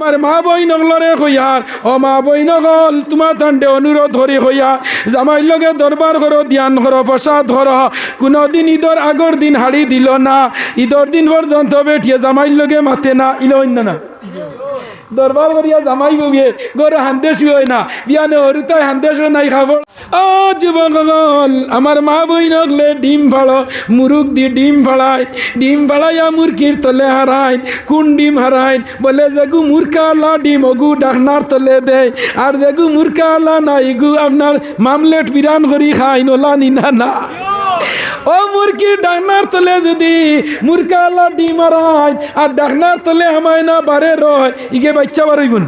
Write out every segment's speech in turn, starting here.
আমার মা বই নগলরে হইয়ার ও মা বই নগল তোমার দণ্ডে অনুরোধ হরি হইয়া। জামাই লগে দরবার করো ধ্যান হর প্রসাদ হর কোনোদিন ঈদর আগর দিন হাড়ি দিল না ঈদর দিন পর্যন্ত বেঠিয়ে জামাই লগে মাতে না ইল অন্য না। দরবার করিয়া জামাই ববিয়ে গরে হান্দেশ হয় না। বিয়ানে হরুতাই হান্দেশ নাই খাব ও যুবকগল আমার মা বই নগলে ডিম ফাড়ো মুরুখ দি ডিম ফাড়ায়। ডিম ফাড়াইয়া মুরগির তলে হারায়, কোন ডিম হারায়? বলে যেগু মুরকা আল্লাহ ডিম, অগু ডাকনার তলে দেয়। আর যেগু মুরকা আল্লাহ না ইগু আপনার মামলেট বিরান করি খাই নলা নিনা না। ও মুরগি ডাকনার তলে যদি মুরকা আল্লাহ ডিম হারায়, আর ডাকনার তলে আমায় না বারে রয়, ইগে বাচ্চা বারইবন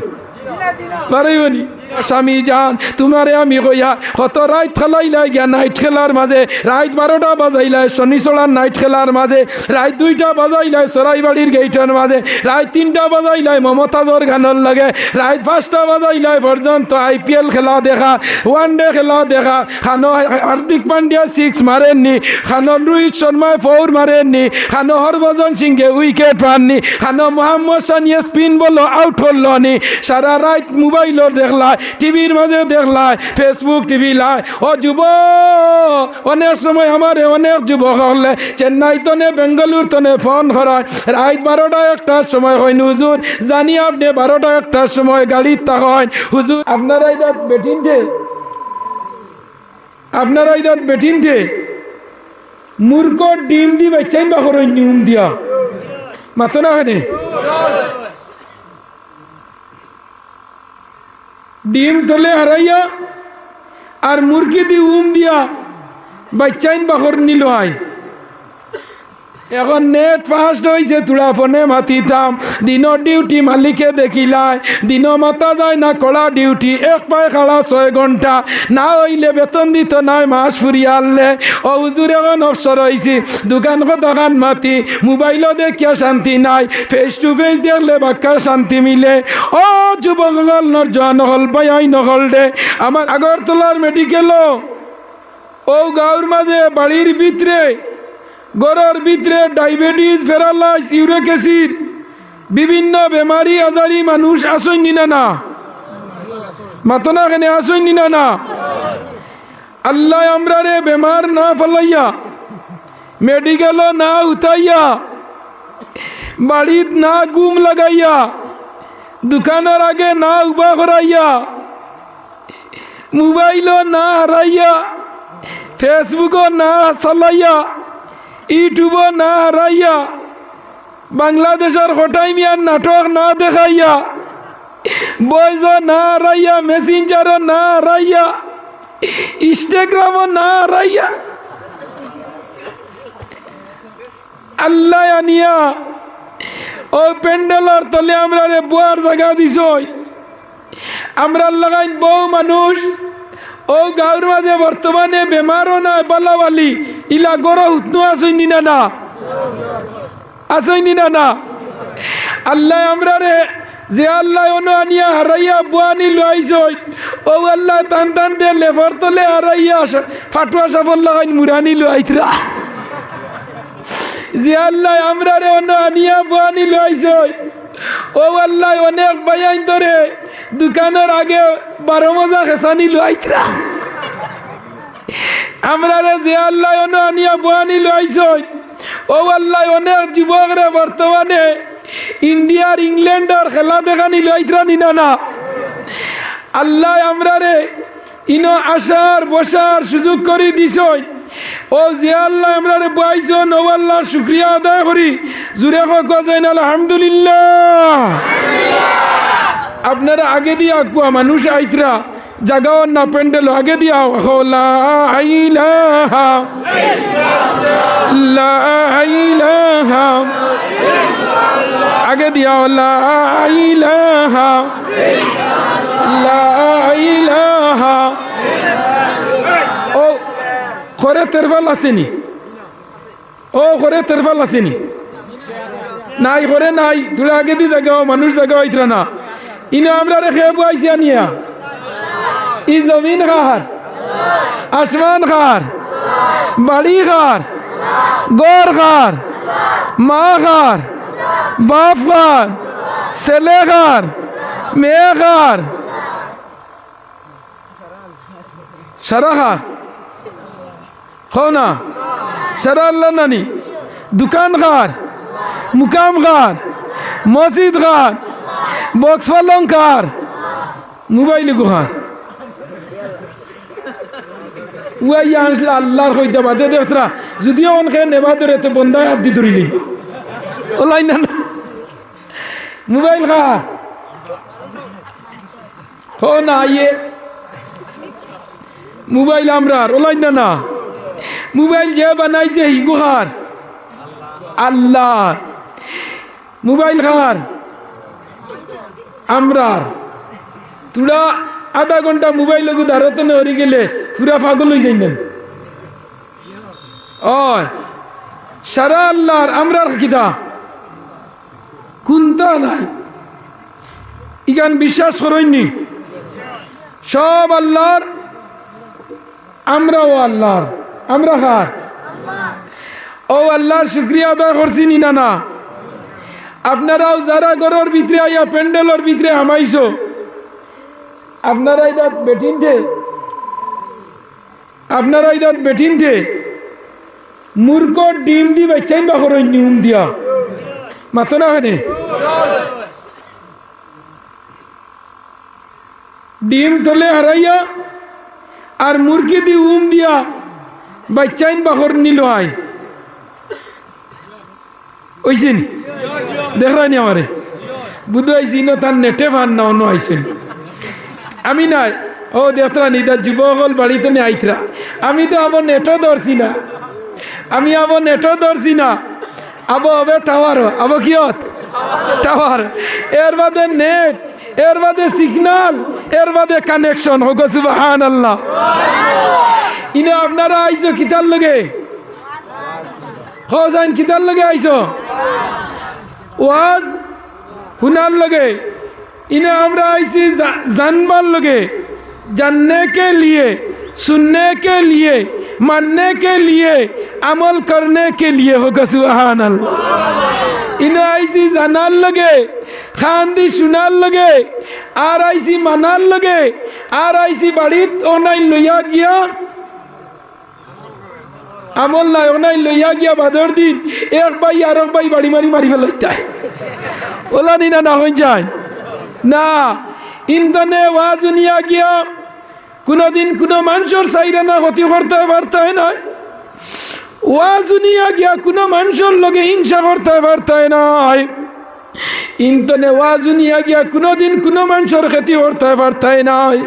বারইবনি স্বামী যান, তোমারে আমি কইয়া, কত রাত খেলাইলাই গিয়া নাইট খেলার মাঝে, রাত বারোটা বাজাইলাই শনিচলার নাইট খেলার মাঝে, রাত দুইটা বাজাইলাই সরাইবাড়ির গেইটের মাঝে, রাত তিনটা বাজাইলাই মমতাজর গানের লাগে, রাত পাঁচটা বাজাইলাই পর্যন্ত আই পি এল খেলা দেখা ওয়ান ডে খেলা দেখা, খানো হার্দিক পান্ডিয়া সিক্স মারেননি, খানো রোহিত শর্মায় ফৌর মারেননি, খানো হরভজন সিংকে উইকেট পাননি, খানো মোহাম্মদ সানিয়ে স্পিন বলল আউট হলো নি সারা রাত মোবাইলর দেখলাই টিভির মাঝে দেখলাই ফেসবুক টিভি লাই। ও যুব অনেক সময় আমার অনেক যুবক হলে চেন্নাই তনে, বেঙ্গালুর তনে ফোন করায়। রাত বারোটা একটার সময় হয় হুজুর। জানি আপনি বারোটা একটার সময় গাড়ির তাকান হুজুর, আপনারা ইদাত বেটিন দে আপনারা ইদাত বেটিন দে মূর্খ ডিম দি বাচ্চাইন বা করো নিউম দিয়া। মাতো না হয় ডিম তলে হারাইয়া আর মুরগি দি উম দিয়া বাচ্চাইন বাহর নিল আই। এখন নেট ফাস্ট হয়েছে তুলা ফোনে মাতিতাম দিনের ডিউটি মালিকে দেখিলাই দিন মাতা যায় না কলা ডিউটি এক পায়ে খালা ছয় ঘণ্টা না হইলে বেতন দিত নাই মাস ফুরিয়ে আনলে। ও হুজুর এখন অবসর হয়েছি দোকান দোকান মাতি মোবাইলও দেখিয়া শান্তি নাই ফেস টু ফেস দেখলে বাক্কা শান্তি মিলে। ও যুবক নর জোয়া নহল বাই নহল দে। আমার আগরতলার মেডিকেলও ও। গাঁর মাঝে বাড়ির ভিতরে গরর ভিতরে ডায়াবেটিস প্যারালাইস ইউরিক অ্যাসিড, বিভিন্ন বেমারি আজারি মানুষ আসেন না না মাতনা কেনে আসেন না না আল্লাহ আমরা রে বেমার না ফলাইয়া মেডিকেল না উঠাইয়া, বাড়িত না গুম লাগাইয়া, দোকানের আগে না উবা করাইয়া, মোবাইলও না হারাইয়া ফেসবুকও না চালাইয়া ইউটিউবও না হারাইয়া, বাংলাদেশের হটাই মিয়ার নাটক না দেখাইয়া, বয়স না হারাইয়া মেসেঞ্জারও না হারাইয়া ইনস্টাগ্রামও না হারাইয়া, আল্লাহ আনিয়া, ও প্যান্ডেলর তলে আমরা রে জায়গা দিছ আমরা লাগাইন বহু মানুষ ও গাঁর মাঝে বর্তমানে বেমারও না বালাবালি। ইলা গড় হুতনু আসইনি না না আসইনি না না আল্লাহ আমরা রে যে আল্লাহ আনিয়া হারাইয়া বুয়ানি লইছই ও আল্লাহ টান টান দে লেফার তলে হারাইয়া ফাটুয়া সাফল লাগাইন মুরানি লইতরা যে আল্লাহ আমরা রে অন্য আনিয়া বুয়ানি লইছই ও আল্লাহ, অনেক বায়াইন ধরে। দোকানের আগে বারো মজা খেসানি লইতরা আমরা যে আল্লাহ আনিয়া বুয়ানি লইছই ও আল্লাহ, অনেক যুবক রে বর্তমানে ইন্ডিয়ার, ইংল্যান্ডের খেলা দেখানি লইতরা নিনা না। আল্লাহ আমরা রে ইনো আসার, বসার সুযোগ করে দিছই ও যে আল্লাহ, আমরা রে বাইছন ও আল্লাহর শুক্রিয়া আদায় করি। জুড়ে কাজাইন আলহামদুলিল্লাহ। আপনারা আগে দিয়ে আকুয়া মানুষ আইতরা, জাগাও না প্যান্ডেল, আগে দিয়া হোলা আইলাহা লা ইলাহা আগে দিয়া লা ইলাহা লা ও করে তেরফাল আসেনি ও করে তেরফাল আসেনি নাই করে নাই। তুলে আগে দি জাগাও, মানুষ জাগা হইতরা না। ইনো আমরা রেখে বুয়াইছি আনিয়া। ই জমিন খার আসমান খার বাড়ি খার গড় খার মা খার বাপ খার ছেলে কার মেয়ে কার সারা কার হো না সারা আল্লাহ নানি দোকান কার মুকাম কার মসজিদ কার বক্স পালং কার মোবাইল গুহার উয়াই আনছিল আল্লাহর হইতে বাদে দেখতরা যদিও অনকে নেবা ধরে তো বন্ধায় হাত দি ধরিলি ওলাই না। মোবাইল খা হো না ইয়ে মোবাইল আমরার ওলাই না না মোবাইল যে বানাইছে হিগুহার আল্লাহ। মোবাইল খার আমরার তোরা আধা ঘণ্টা মোবাইল লগু দারতনে হরি গেলে পুরা পাগল হয়ে যাই না ওই সারা আল্লাহর আমরার কিতা কুন্তা নাই? ইগান বিশ্বাস করইনি সব আল্লাহর, আমরাও আল্লাহর। আমরা কার ও আল্লাহর শুক্রিয়া আদায় করছি নি না না আপনারাও যারা ঘরের ভিতরে আইয়া প্যান্ডেলের ভিতরে হামাইছো আপনারা ইদাত বেটিন দে আপনারা ইদাত বেটিন দে মূর্খ ডিম দি বাচ্চাইন বা করো নিয়ম দিয়া। মাতো না হনে ডিম তলে হারাইয়া আর মুরগি দি উম দিয়া বাচ্চাইন বাকর নিল আই ওইছেন? দেখরানি আমারে? বুধ আইসি ন তার নেটে ভান না, অন্য আইসেন আমি নাই। ও দেখরা নি তার যুবকল বাড়িতে নে আইতরা। আমি তো আবার নেটও ধরছি না। আমি আবার নেটও ধরছি না। আবো হবে টাওয়ার, আবো কিয়ত? টাওয়ার। এর বাদে নেট, এর বাদে সিগনাল। এর বাদে কানেকশন হোক সুবাহান আল্লাহ ইনে আপনারা আইছো কিতার লগে হোসাইন কিতার লগে আইছো ওয়াজ হুনার লগে ইনে আমরা আইছি জা- জানবার লগে जानने के लिए सुनने के लिए मानने के लिए अमल करने के लिए होगा सुबहान अल्लाह ইনে আইসি জানার লগে খান্দি শুনার লগে আর আইসি মানার লগে আর আইসি বাড়িত ওনাই লইয়া গিয়া আমল নাই ওনাই লইয়া গিয়া বাদর দিন এক বাই আর এক বাই বাড়ি মারি মারি ফেলাইতাই ওলা নি না হয়ে যায় না ইন্ধনে ওয়াজ নিয়া গিয়া কোনোদিন কোনো মানুষের চাইরে না ক্ষতি করতে পারতে নয় ওয়াজ নিয়া গিয়া কোনো মানুষের লগে হিংসা করতে পারতে নয় ইন্তনে ওয়াজ নিয়া গিয়া কোনোদিন কোনো মানুষের ক্ষতি করতে পারতে নয়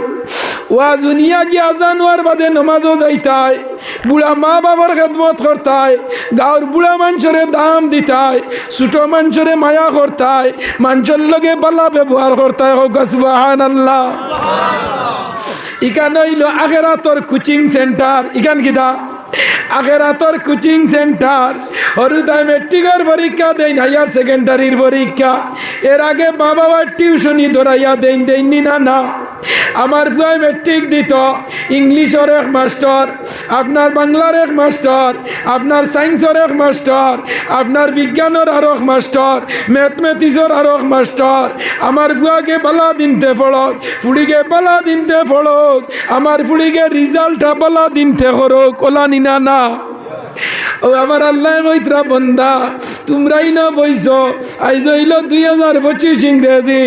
ওয়াজ নিয়া গিয়া জানোয়ার বাদে নমাজও যাইতায় বুড়া মা বাবার খেদমত করতায় গাঁর বুড়া মানুষরে দাম দিতায় ছোট মানুষরে মায়া করতায় মানুষের লগে বালা ব্যবহার করতায় হোক সুবাহান আল্লাহ ইকান হইল আগেরাতর কোচিং সেন্টার। ইকান কিতা আগেরাতর কোচিং সেন্টার, হরুদায় মেট্রিকের পরীক্ষা দেন, হায়ার সেকেন্ডারির পরীক্ষা। এর আগে মা বাবার টিউশনি ধরাইয়া দেন, দেননি না না। আমার ভুয়ায় মেট্রিক দিত। ইংলিশের এক মাস্টার, আপনার বাংলার এক মাস্টার, আপনার সায়েন্সের এক মাস্টার, আপনার বিজ্ঞানের আর মাস্টার ম্যাথমেটিক্সের আর এক মাস্টার। আমার ভুয়াকে বালা দিনতে পড়ক ফুড়িকে বালা দিনতে পড়ক আমার ফুড়িকে রিজাল্টটা বালা দিনতে করক ওলা নিনা না। ও আমার আল্লাহ মৈত্রা বন্দা, তোমরাই না বইছ। আজ হইল দুই হাজার পঁচিশ ইংরেজি।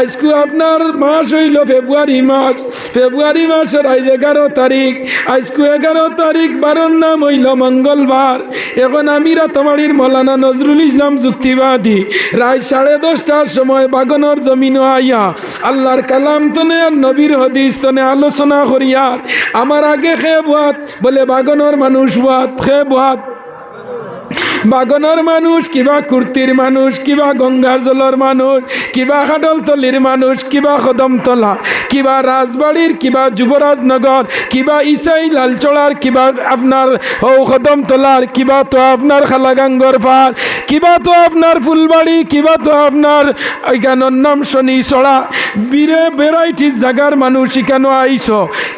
আজকু আপনার মাস হইল ফেব্রুয়ারি মাস। ফেব্রুয়ারি মাসের আজ এগারো তারিখ। আজকু এগারো তারিখ বারোর নাম হইল মঙ্গলবার। এখন আমি রাতাবাড়ির মৌলানা নজরুল ইসলাম যুক্তিবাদী। রাত সাড়ে দশটার সময় বাগনের জমিন আইয়া আল্লাহর কালাম তনে আর নবীর হদিস তো নে আলোচনা করিয়ার আমার আগে খে বাত বলে বাগনের মানুষ বাত খে বাত বাগনের মানুষ, কিবা কুর্তির মানুষ, কিবা গঙ্গার জলের মানুষ, কিবা খাডলতলির মানুষ, কিবা কদমতলা। কিবা রাজবাড়ির কিবা যুবরাজনগর কিবা ইসাই লালচড়ার কিবা আপনার ও কদমতলার কিবা তো আপনার খালাগাঙ্গর পার কিবা তো আপনার ফুলবাড়ি কিবা তো আপনার ওইখানোর নাম শনি চড়া বিরে ভেরাইটিস জায়গার মানুষ এখানে আইস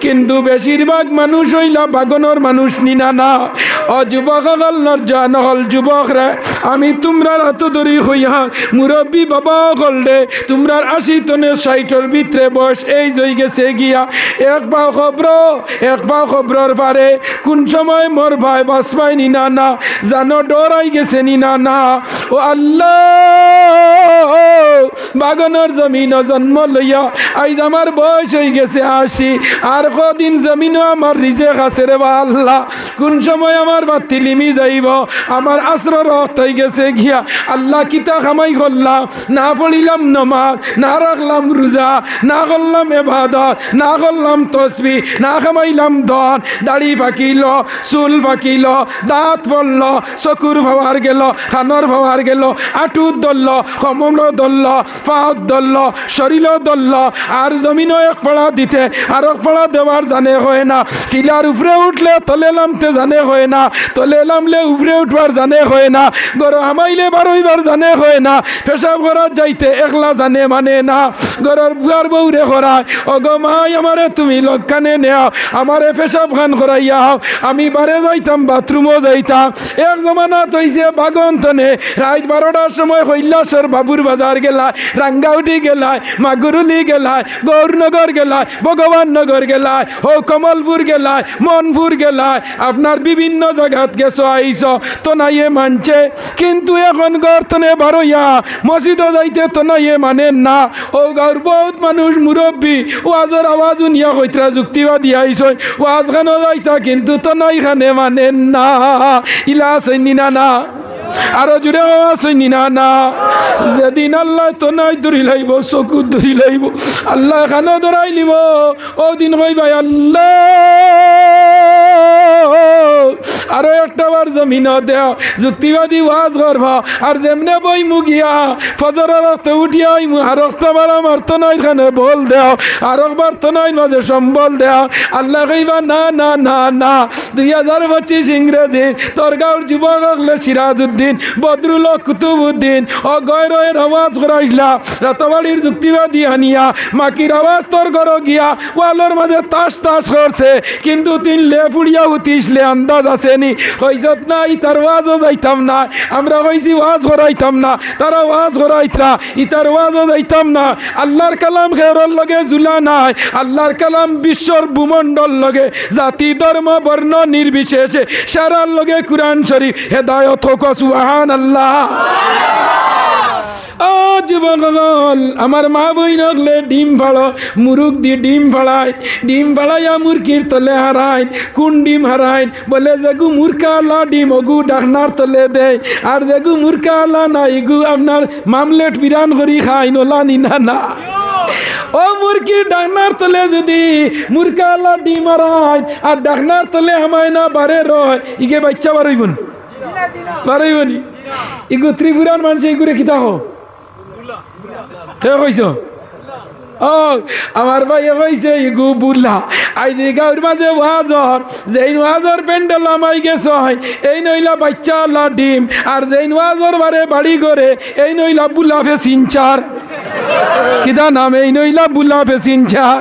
কিন্তু বেশিরভাগ মানুষ হইলা বাগনের মানুষ নিনা না। অ যুবক হল নর্জন হল যুবক রে আমি তোমরা এত দরি হইয়া মুরব্বী বাবা হল রে তোমরা আশি তনে ষাটর ভিতরে বয়স এই জই গেছে গিয়া, এক পাও খবর, এক পাও খবরর পারে কোন সময় মোর ভাই বাসপাই নিনা না জানো ডরাই গেছে নিনা না ও আল্লাহ বাগানের জমিন জন্ম লইয়া, আইজ আমার বয়স হয়ে গেছে আশি। আর কদিন জমিনও আমার রিজেক আছে রে বা আল্লাহ। কোন সময় আমার বাতি লিমি যাইব, আমার আশ্র রক্ত হয়ে গেছে গিয়া। আল্লাহ কিতা খামাই করলাম, না পড়িলাম নমাজ, না রাখলাম রোজা, না করলাম এবাদত, না করলাম তসবি, না খামাইলাম ধন। দাড়ি ফাঁকিল, চুল ফাঁকিল, দাঁত পড়ল, চকুর ভাবার গেল খানর ভাবার গেল আঁটুত দলল কমল দলল পাঁত দলল শরীর দলল আর জমিনও এক পাড়া দিতে আর এক পাড়া দেওয়ার জানে হয় না। টিলার উপরে উঠলে তলে নামতে জানে হয় না। তলে নামলে উপরে উঠবার জানে হয় না। গরো হামাইলে বারোইবার জানে হয় না। পেশাব করার যাইতে একলা জানে মানে না। গরর বুয়ার বউরে করায় অগো মাই আমারে তুমি লক্ষানে নেও আমারে পেশাব খান করাইয়া হও আমি বারে যাইতাম বাথরুমও যাইতাম। এক জমানা তৈছে বাগন তনে রাত বারোটার সময় কৈলাসর বাবুর বাজার গেলায় রাঙ্গাউটি গেলায়, মাগুরুলি গেলায়, গৌরনগর গেলায় ভগবান নগর গেলায়, ও কমলপুর গেলায়, মনপুর গেলায়। আপনার বিভিন্ন জায়গাত গেছ আইস তো নাইয়ে মানছে। কিন্তু এখন গর্তনে বারোইয়া, মসজিদও যাইতে তো নাইয়ে মানেন না। ও গাঁর বহুত মানুষ মুরব্বী, ওয়াজর আওয়াজ উনিয়া কইতরা যুক্তিবাদী আইসই। ওয়াজ খানো যাইতা কিন্তু তো নাই খানে মানেন না। ইলা সৈনি না না। আরও জুড়ে আসেনি না না। যেদিন আল্লাহ তো নাই, ধরি লাইব চকু ধরি লাইব। আল্লাহ খানো ধরাই নিব। ও দিন কইবাই, আল্লাহ। আরও একটা বার জমিন দেও, যুক্তিবাদী ওয়াজ করব। আর যেমনে বই মুগিয়া, ফজরের রক্ত উঠিয়া আর একটা বার আমার তো নয় খানে বল দেও। আর একবার তো নয় মাঝে সম্বল দেও। আল্লাহ কইবা, না না না না। দুই হাজার পঁচিশ ইংরেজি, তোর গাঁর যুবক হলে সিরাজউদ্দিন বদরুল কুতুবুদ্দিন ও গয়রের আওয়াজ করাইলা রাতবাড়ির যুক্তিবাদী আনিয়া, মাকির আওয়াজ তোর ঘর গিয়া, ওয়ালোর মাঝে তাস তাস করছে। কিন্তু তিন লে পুড়িয়া উঠিসলে, আন্দাজ আসেনি কইসত না ইতার ওয়াজও যাইতাম না। আমরা কইছি ওয়াজ করাইতাম না, তারা ওয়াজ করাইতরা ইতার ওয়াজও যাইতাম না। আল্লাহর কালাম খেরর লগে জুলা নাই, আল্লাহর কালাম বিশ্বর ভূমণ্ডল লগে। জাতি, ধর্ম, বর্ণ নির্বিশেষে সারার লগে কুরআন শরীফ, হেদায়ত হোক সুবহান আল্লাহ ও যুবকগল আমার মা বই নগলে ডিম ফাড়ো, মুরুখ দি ডিম ফাড়ায়, ডিম ফাড়াইয়া মুরগির তলে হারাইন কোন ডিম হারাইন বলে যেগু মুরকা আলা ডিম অগু ডাকনার তলে দেয়, আর যেগু মুরকা আলা না ইগু আপনার মামলেট বিরান করি খাইন ওলা নিনা না। ও মুরগির ডাকনার তলে যদি মুরকা আলা ডিম হারাইন আর ডাকনার তলে হামায় না বারে রয়, ইগে বাচ্চা বারইবন। বারইবনি। ইগু ত্রিপুরার মানুষ ইগুরে কিতা হোক কে কইছ আমার ভাই কইছে ইগু বুল্লা। আই যে গাঁর মাঝে ওয়াজর যেই ওয়াজর প্যান্ডেল আমাই গেছ হয় এই নইলা বাচ্চা আল্লাহ ডিম, আর যেই ওয়াজর বারে বাড়ি করে এই নইলা বুলা ফেসিনচার কিতা নাম এই নইলা বুলা ফেসিনচার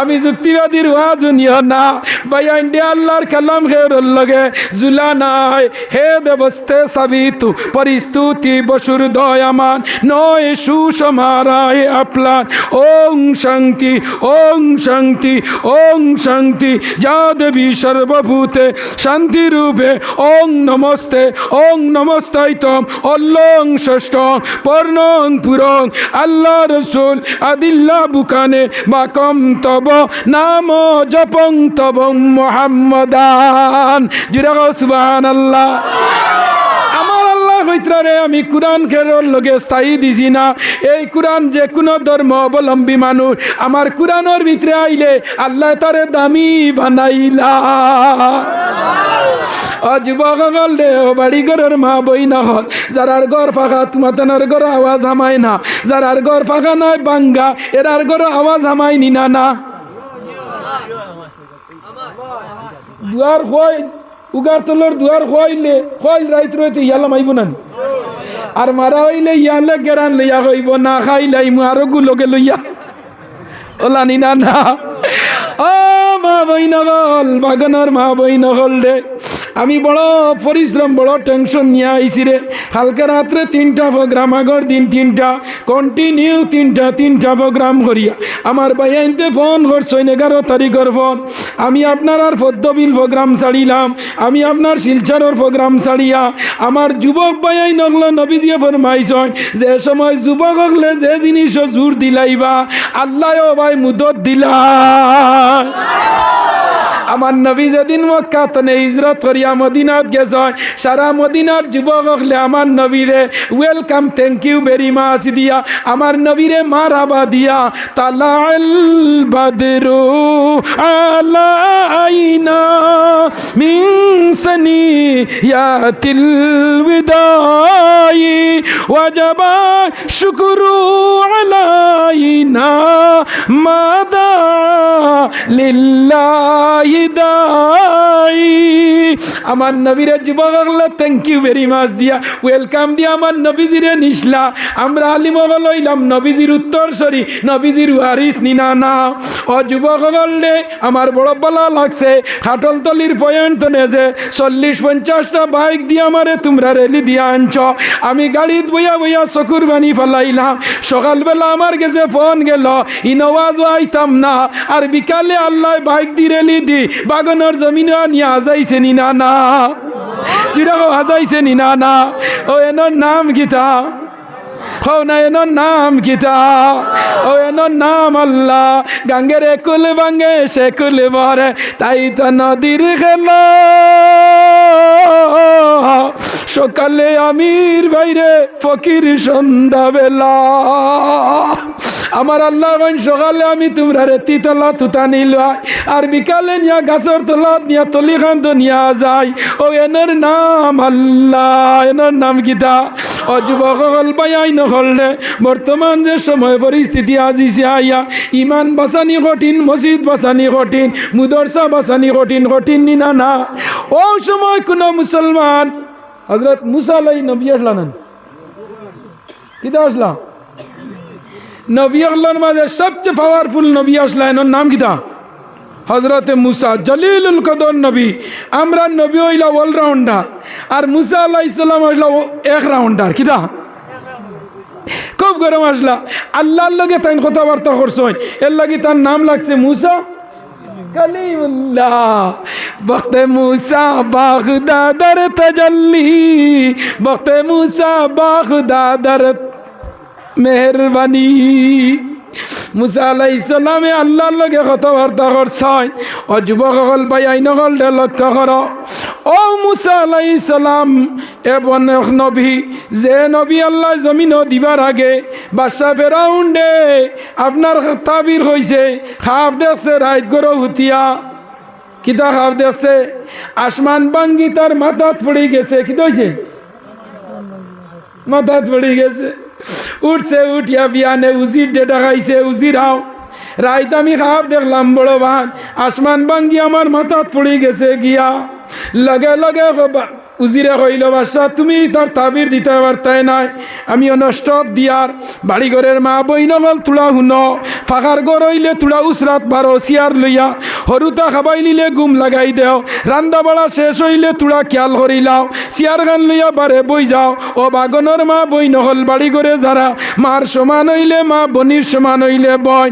আমি যুক্তিবাদীর ওয়াজ নিও না ভাই আন্ডে আল্লাহর কালাম খেরর লগে জুলা নাই। হে দেবস্তে সাবিতু, পরিস্তুতি বসুর দয়ামান, নয় সুসমারায় আপলান। ওং শান্তি, ওং শান্তি ওং শান্তি। যা দেবী সর্বভূতে শান্তি রূপে ওং নমস্তে, ওং নমস্তাইতম অল্লং ষষ্ঠং, পর্ণং পুরং। আল্লাহ রসুল আদিল্লা বুকানে বাকম তব, নাম জপং তব মোহাম্মদান। সুবাহান আল্লাহ আল্লাহ আমি কোরআন খেরোর লগে স্থায়ী দিছি না। এই কোরআন যে কোনো ধর্ম অবলম্বী মানুষ আমার কোরআনের ভিতরে আইলে আল্লাহ তারে দামি বানাইলা। রে, ও বাড়ি ঘরের মা বই নহল যারার ঘর ফাঁকা তোমার ঘর আওয়াজ হামায় না। যারার ঘর ফাঁকা নয় বাঙ্গা, এরার ঘর আওয়াজ হামায় নি না না। দুয়ার খোয়াই উগার তলর দুয়ার খোয়াইলে, খোয়াইল রাইত রইতে ইয়ালা মাইব না আর মারা হইলে ইয়ালে গেরান লইয়া হইব, না খাইলাই মু আরও গুলোকে লইয়া। ওলা নিনা না। ও মা বই নগল বাগানোর মা বই নগল রে আমি বড় পরিশ্রম, বড় টেনশন নিয়ে আইছি রে। কালকে রাত্রে তিনটা প্রোগ্রাম আগর দিন তিনটা কন্টিনিউ তিনটা তিনটা প্রোগ্রাম করিয়া। আমার বাইয়াইনতে ফোন করছেন এগারো তারিখের ফোন আমি আপনার আর পদ্মবিল প্রোগ্রাম ছাড়িলাম। আমি আপনার শিলচরের প্রোগ্রাম ছাড়িয়া। আমার যুবক বাইয়াই নগল নবীজিয়ে ফরমাইছন যে সময় যুবক হলে যে জিনিস জোর দিলাইবা আল্লাহ ভাই মুদত দিলা আমার নবী যেদিন মক্কা তনে হিজরত করিয়া মদিনাত গেছ সারা মদিনার যুবক হলে আমার নবীরে welcome thank you very much দিয়া। আমার নবীরে মার হাবা দিয়া। তালাল বাদরু আলাইনা মিন ইয়াতিল বিদাই ওয়াজাবা শুকরু আলাইনা মাদা লিল্লাহি দাই আমার নবীরে যুবক থ্যাংক ইউ ভেরি মাচ দিয়া। ওয়েলকাম দিয়া আমার নবীজিরে নিসলা আমরা আলিম লইলাম নবীজির উত্তর সরি, নবীজির ওয়ারিস নিনা না ও যুবক রে আমার বড় বলা লাগছে, খাটল তলির পয়েন্ট তনে যে চল্লিশ পঞ্চাশটা বাইক দিয়ে আমারে তোমরা রেলি দিয়া আনছ। আমি গাড়িত বইয়া বইয়া চকুর বানি ফেলাইলাম। সকালবেলা আমার কাছে ফোন গেল ইনোয়াজ আইতাম না। আর বিকালে আল্লাহ বাইক দি রেলি দি বাগানের জমিনে নিয়ে আজাইছে নি না যেরকম আজাইছে না না ও এনর নাম গীতা হও না এনর নাম গীতা ও এনর নাম আল্লাহ। গাঙ্গের কুল বাঙ্গে সে কুল বরে তাই তো নদীর খেলা। সকালে আমির বাইরে ফকির সন্ধ্যাবেলা। আমার আল্লাহ কইন সকালে আমি তোমরা রেতি তলা তুতা নিলাই আর বিকালে নিয়া গাছর তলাত নিয়া তলি খান্ত নিয়া যাই। ও, এনের নাম আল্লাহ, এনের নাম গীতা ও যুবকল বাই নহলে বর্তমান যে সময় পরিস্থিতি আজিছে আইয়া, ইমান বাসানি কঠিন, মসজিদ বাসানি কঠিন, মুদরসা বাসানি কঠিন কঠিন নিনা না। ও সময় কোনো মুসলমান হজরত মুসা লাই নবী আসলাম কিতা আসলাম নবী আল্লাহর মাঝে সবচেয়ে পাওয়ারফুল নবী আসলা এনার নাম কিতা? হজরতে মুসা জলিলুল কদর নবী। আমরা নবী হইলা অলরাউন্ডার আর মুসা আল্লাহ ইসলাম ও এক রাউন্ডার কিতা? খুব গরম আসলা। আল্লাহর লগে তাই কথাবার্তা করছেন। এর লাগে তার নাম লাগছে মুসা কলিমুল্লাহ বক্তে মুসা বাগদাদার তজল্লি বক্তে মুসা বাগদাদার মেহরবানি মুসা আলাই ইসলামে আল্লাহর লগে কথাবার্তা করছেন ও যুবকসকল ভাই আইনসকল লক্ষ্য কর ও মুসা আলাই ইসলাম এবং নবী, যে নবী আল্লাহ জমিন দিবার আগে বাদশাহ ফেরাউন্ডে আপনার তাবির হয়েছে খাপ দেখছে, রাইত গরো হুতিয়া। কিতা খাপ দেখছে? আসমান বাঙ্গি তার মাথাত পড়ে গেছে, কি হয়েছে মাথাত পড়ে গেছে। উঠছে, উঠিয়া বিয়ানে উজির ডেটা খাইছে, উজির হাও। রাইত আমি খাপ দেখলাম, বড় ভান। আসমান বাঙ্গি আমার মাথাত পড়ে গেছে গিয়া। লগে লগে উজিরে কইল বাসা, তুমি তার তাবির দিতে পারতাই নাই। আমি অনষ্টপ দিয়ার বাড়ি ঘরের মা বই নগল তুলা হুন, ফাঁকার ঘর হইলে তুলা উসরাত বারো সিয়ার লইয়া, হরুতা খাবাই নিলে গুম লাগাই দেও। রান্দা বাড়া শেষ হইলে তুলা খেয়াল করিলাও সিয়ার গান লইয়া বারে বই যাও। ও বাগনের মা বই নহল বাড়ি ঘরে যারা, মার সমান হইলে মা বনির সমান হইলে বই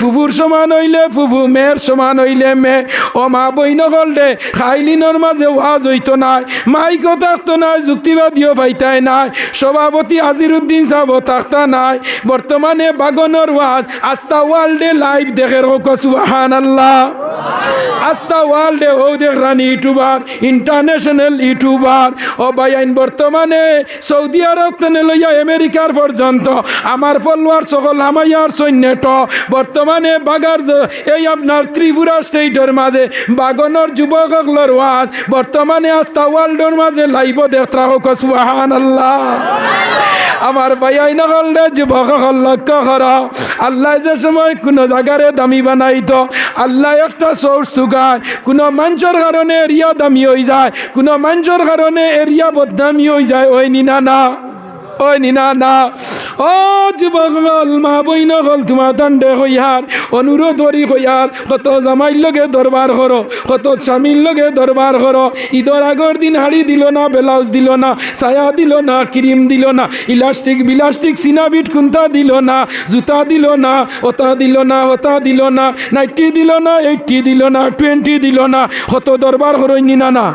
ফুফুর সমান হইলে ফুফু মেয়ের সমান হইলে মেয়ে। ও মা বই নহল দে খাইলিনের মাঝে ওয়াজ হইতো নাই। মাইকও থাকতো নাই, যুক্তিবাদীও পাইতাই নাই, সভাপতি আজিরুদ্দিন সাহেব থাকতা নাই, বর্তমানে বাগনের ওয়াজ আস্তা ওয়ার্ল্ডে লাইভ দেখে রোক সুবাহান আল্লাহ আস্থা ওয়ার্ল্ডে ও দেখরান ইউটিউবার ইন্টারন্যাশনাল ইউটিউবার ও আইন বর্তমানে সৌদি আরব তেনে লইয়া আমেরিকার পর্যন্ত আমার ফলোয়ার সকল আমাইয়ার সৈন্যট বর্তমানে বাগার এই আপনার ত্রিপুরা স্টেটের মাঝে বাগনের যুবকগুলোর ওয়াজ বর্তমানে আস্থা ওয়ার্ল্ডের মাঝে লাইব দেখতা হোক সুহান আল্লাহ আমার ভাইয়াই নকল রে, যুবক সকল লক্ষ্য কর আল্লাহ যে সময় কোনো জায়গারে দামি বানাইত আল্লাহ একটা সোর্স তুকায় কোনো মানুষের কারণে এরিয়া দামি হয়ে যায়, কোনো মানুষের কারণে এরিয়া বদনামি হয়ে যায়। ওই নিনা না, ওই নিনা না। ও যুবকল মা বইন হল তোমার দণ্ডে হইয়ার অনুরোধ করি হইয়ার কত জামাইর লগে দরবার করো কত স্বামীর লগে দরবার করো ঈদর আগর দিন হাড়ি দিল না ব্লাউজ দিল না ছায়া দিল না ক্রিম দিল না ইলাস্টিক বিলাস্টিক সিনাবিট কুন্তা দিল না জুতা দিল না ওতা দিল না ওতা দিল না নাইনটি দিল না এইটটি দিল না টোয়েন্টি দিল না কত দরবার করো নিনা না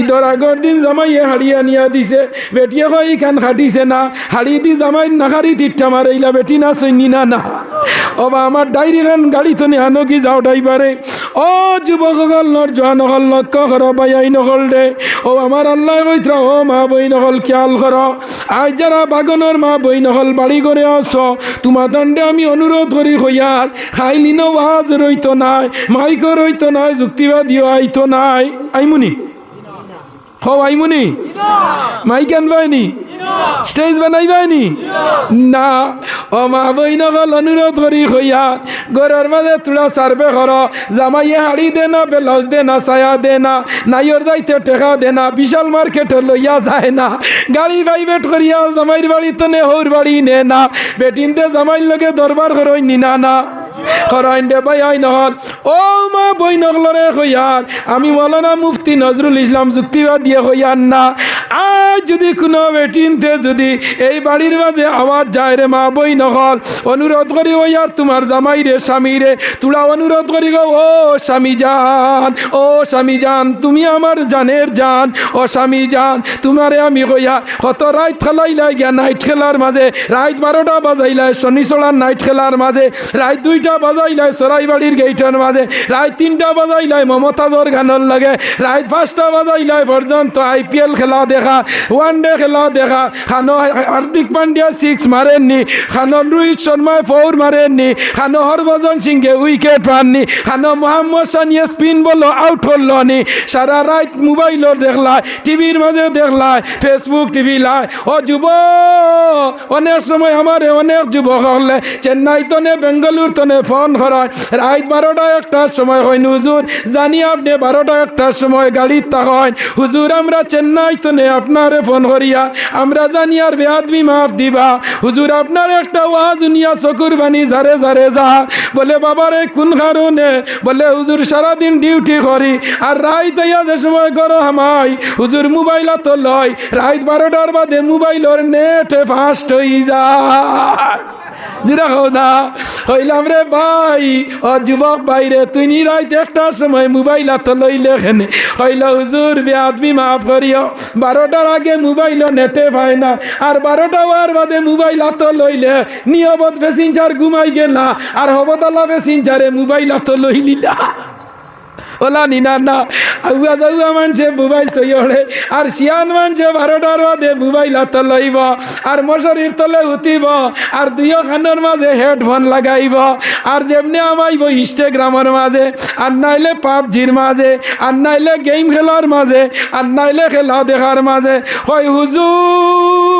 ঈদর আগর দিন জামাইয়ে হাড়ি আনিয়া দিছে। বেটিয়ে কই খান খাটিছে না। হাড়ি দি জামাই নাখারি তিরটা মারাইলা বেটি না সৈনি না না। অবা আমার ডাইরি খান গাড়ি তো আনো কি যাও ড্রাইভারে ও যুবকসকল নর জোয়ান হল লক্ষ্য কর বাইয়াই নকল দে। ও আমার আল্লাহ কইত্র ও মা বই নকল খেয়াল কর আজ যারা বাগনের মা বই নকল বাড়ি করে আস তোমার দণ্ডে আমি অনুরোধ করি হইয়ার খাইলিন ওয়াজ রইতো নাই মাইক রইতো নাই, যুক্তিবাদীও আইতো নাই। আইমুনি। হো আইমুনি মাইক আনবাইনি। স্টেজ বানাইবাইনি। না, ও মা বই নকল অনুরোধ করি হইয়া ঘরের মাঝে তোরা সার্ভে কর জামাইয়ে হাড়ি দে না, ব্লাউজ দে না, ছায়া দে না, নাইয়ের যাইতে টেকা দে না, বিশাল মার্কেটে লইয়া যায় না। গাড়ি প্রাইভেট করিয়া জামাইর বাড়ি তো নে, হৌর বাড়ি নে না। বেটিন দে জামাইর লগে দরবার করই নিনা না। করাইন দে ভাই আই নহল ও মা বই নকলরে হইয়ার। আমি মৌলানা মুফতি নজরুল ইসলাম যুক্তিবাদ দিয়ে হইয়ার না। আজ যদি কোনো বেটিনতে যদি এই বাড়ির মাঝে আওয়াজ যায় রে মা বই নকল অনুরোধ করি হইয়ার তোমার জামাই রে, স্বামী রে, তুলা অনুরোধ করি গো, ও স্বামী জান, ও স্বামী জান, তুমি আমার জানের জান, ও স্বামী জান, তোমারে আমি কইয়া কত রাত খেলাইলাই গিয়া নাইট খেলার মাঝে, রাত বারোটা বাজাইলাই শনিচড়ার নাইট খেলার মাঝে, রাত দুইটা বাজাইলাই সরাইবাড়ির গেইটের মাঝে। রাত তিনটা বাজাইলাই মমতাজর গানের লাগে। রাত পাঁচটা বাজাইলাই পর্যন্ত আইপিএল খেলা দেখা, ওয়ান ডে খেলা দেখা। খানো হার্দিক পান্ডিয়া সিক্স মারেননি, খানো রোহিত শর্মায় ফৌর মারেননি, খানো হরভজন সিংকে উইকেট পাননি, খানো মোহাম্মদ সানিয়ে স্পিন বলল আউট করল নি সারা রাত মোবাইলর দেখলাই টিভির মাঝে দেখলাই ফেসবুক টিভি লাই ও যুব অনেক সময় আমারে অনেক যুবক হলে, চেন্নাই তনে বেঙ্গালুর তনে ফোন করায় রাত বারোটা একটার সময় হইন হুজুর। জানি আপনি বারোটা একটার সময় গাড়ির তাকন হুজুর, আমরা চেন্নাই তো নে আপনারে ফোন করিয়া। আমরা জানি আর বেয়াদবি মাফ দিবা। হুজুর, আপনার একটা ওয়াজ উনিয়া চকুর বানি ঝারে জারে যা। বলে, বাবারে, কোন কারণে? বলে, হুজুর, সারাদিন ডিউটি করি। আর রাইত আইয়া যে সময় করো হামাই হুজুর, মোবাইল তো লয়। রাইত বারোটার বাদে মোবাইলর নেট ফাস্ট হয়ে যায়। দিরা না হইলাম রে ভাই। ও যুবক ভাই রে, তুই নিরাই সময় মোবাইল তো লইলে এখানে। হইল হুজুর বেআদমি মাফ করিও। বারোটার আগে মোবাইল নেটে পায় না। আর বারোটা বার বাদে মোবাইল তো লইলে নিয়বত পেসেঞ্জার ঘুমাই গেলা আর হবতলা পেসেঞ্জারে মোবাইল তো লইলিলা ওলা নিনা না আগুয়া জাগুয়া মানছে মোবাইল তৈ আর শিয়ান মানছে বারোটার বাদে মোবাইল হাত লইব, আর মশারির তলে উঠিব, আর দুইও খানের মাঝে হেডফোন লাগাইব, আর যেমনি আমাইব ইনস্টাগ্রামের মাঝে, আর নাইলে পাবজির মাঝে, আর নাইলে গেম খেলার মাঝে, আর নাইলে খেলা দেখার মাঝে, হয় হুজুর।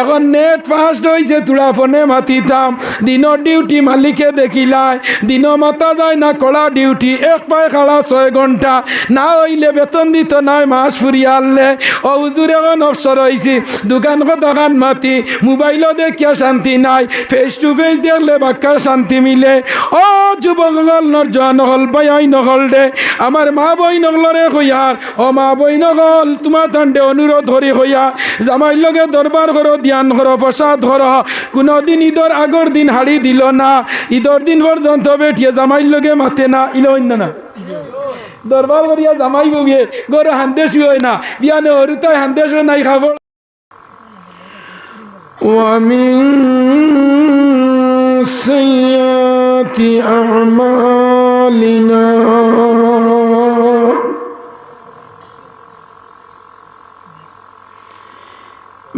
এখন নেট ফাস্ট হয়েছে তুলা ফোনে মাতিতাম দিনের ডিউটি মালিকে দেখিলাই দিন মাতা যায় না কড়া ডিউটি এক পায়ে খাড়া ছয় ঘণ্টা না হইলে বেতন দিত নাই মাস ফুরিয়ে আনলে। ও হুজুর এখন অবসর হয়েছি দোকান দোকান মাতি। মোবাইলও দেখিয়া শান্তি নাই। ফেস টু ফেস দেখলে বাক্কা শান্তি মিলে। ও যুবক নর জোয়া নহল বাই নহল দে। আমার মা বই নগলরে হইয়ার ও মা বই নগল তোমার তান্ডে অনুরোধ করি হইয়া। জামাইর লগে দরবার করো ধ্যান করো প্রসাদ করো কোনো দিন ঈদর আগর দিন হাড়ি দিল না ঈদর দিন পর্যন্ত বেঠিয়ে জামাইর লগে মাতে না ইলে অন্য না দরবার করিয়া জামাই ববিয়ে গরু হান্দেশ হয় না বিয়ানে হরুতায় হান্দেশ নাই খাব ومن سيئات أعمالنا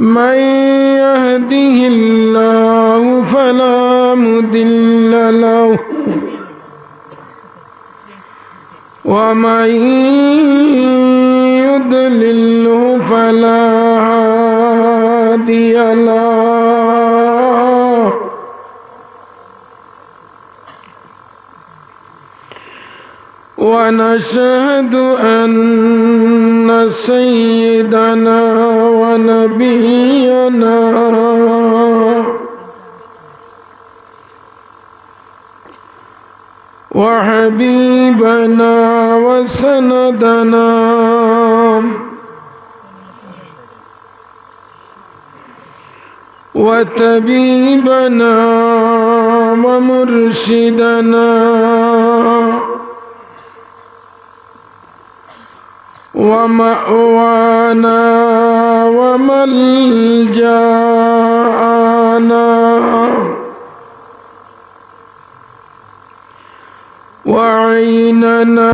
من يهده الله فلا مضل له ومن يضلله فلا هادي له ونشهد أن سيدنا ونبينا وحبيبنا وسندنا. وطبيبنا ومرشدنا. ومأوانا وملجأنا. وعيننا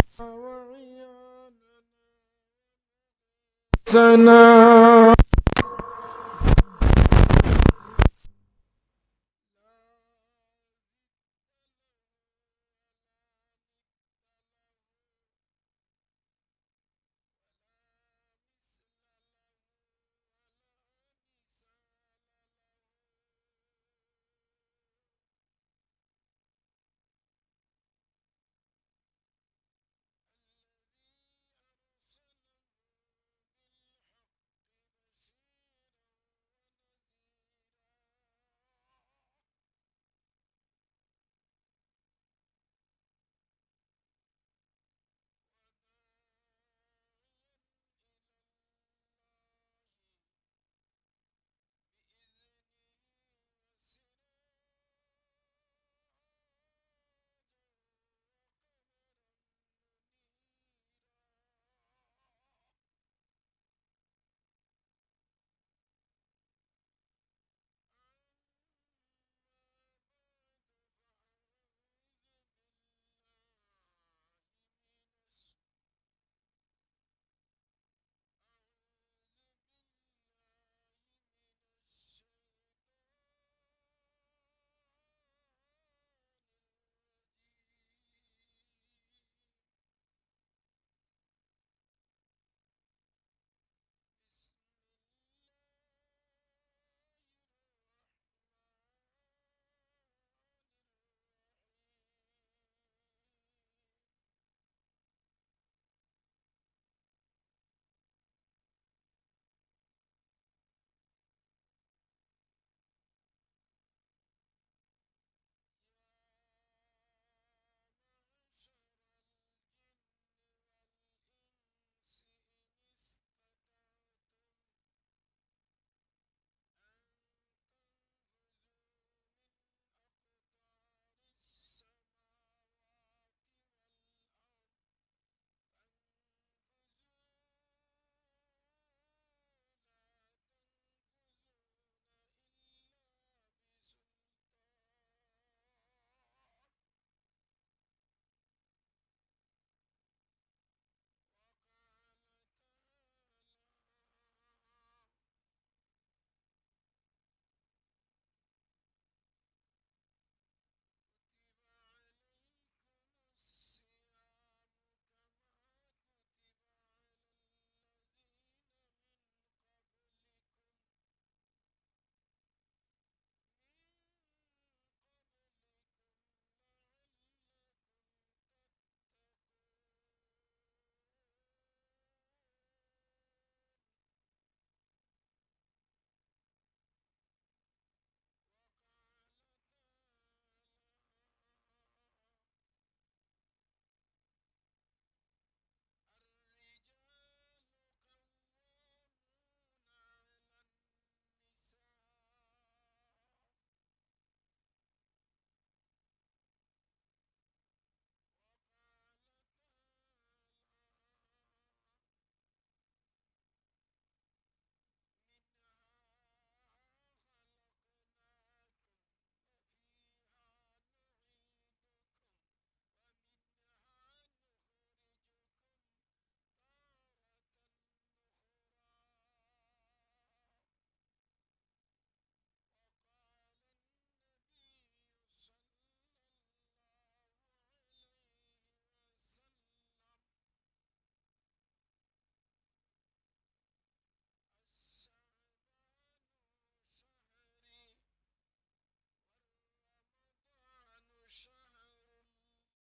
سنا